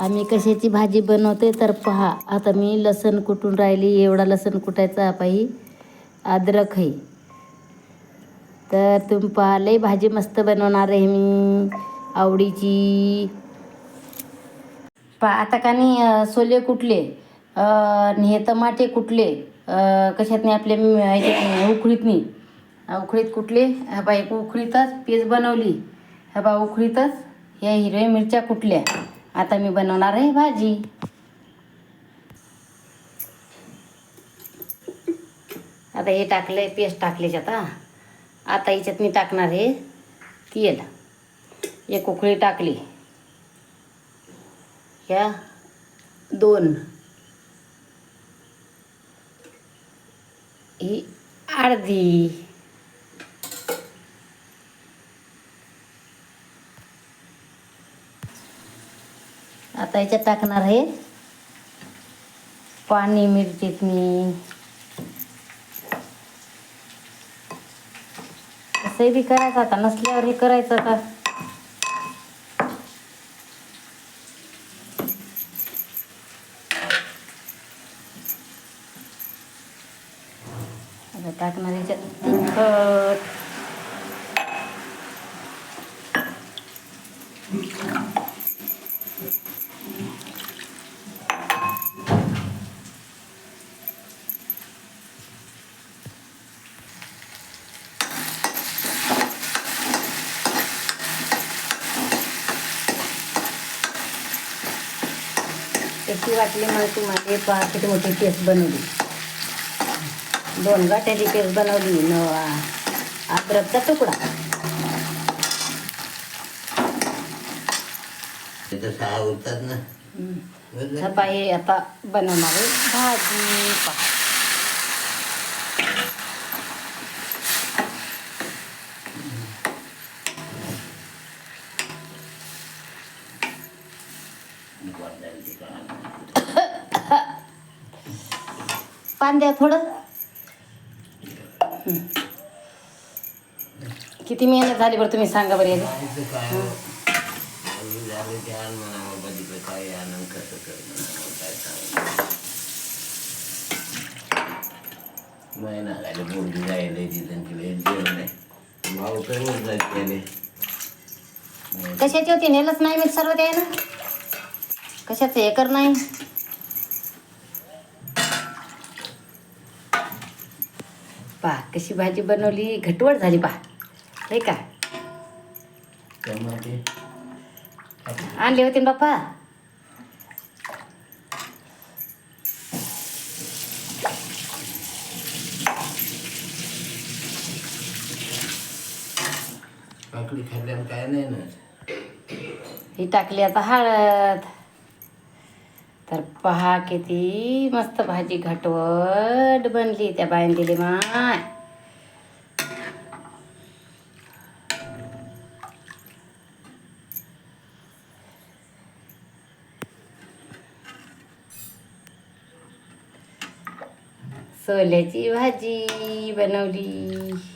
आम्ही कशाची भाजी बनवते तर पहा आता मी लसण कुटून राहिली एवढा लसण कुटायचा पाही अद्रक आहे. तर तुम्ही पहा भाजी मस्त बनवणार आहे मी आवडीची. पा आता का नाही सोले कुटले हे टमाटे कुटले अं, कशात नाही आपल्या नाही, उकळीत कुटले ह्या बा एक उकळीतच पेज बनवली. हा बा उकळीतच ह्या हिरव्या मिरच्या कुटल्या. आता मी बनवणार आहे भाजी. आता हे टाकलंय पेस्ट टाकलीच आता. आता याच्यात मी टाकणार आहे तेल. एक उकळी टाकली. ह्या दोन. ही अर्धी. आता याच्यात टाकणार आहे. पाणी मिरचीतनी तसंही बी करायचं आता नसल्यावर हे करायचं आता. आता टाकणार याच्यात तिखट. कशी वाटली मला तुम्हाला किती मोठी पेस्ट बनवली. दोन गाठ्याची पेस्ट बनवली न अद्रकचा तुकडा. सहा उरतात ना. हे आता बनवणार आहे. भाजी पहा. पान द्या थोडं. किती मेहनत झाली बरं तुम्ही सांगा बरं महिना झाले बोलली जायला तिथं तिला एक जेवण नाही भाऊ काय जात गेले कशाची होती नेलच नाही मी सर्व ते ना. कशाचं हे कर नाही. पा कशी भाजी बनवली? घटवट झाली पा. हे का? टमाटे आणले होते ना बाप्पा? काकडी खाल्ल्यानं काय नाही ना. ही टाकली आता हळद. तर पहा किती मस्त भाजी घटवट बनली त्या बायन दिली माय. सोल्याची भाजी बनवली.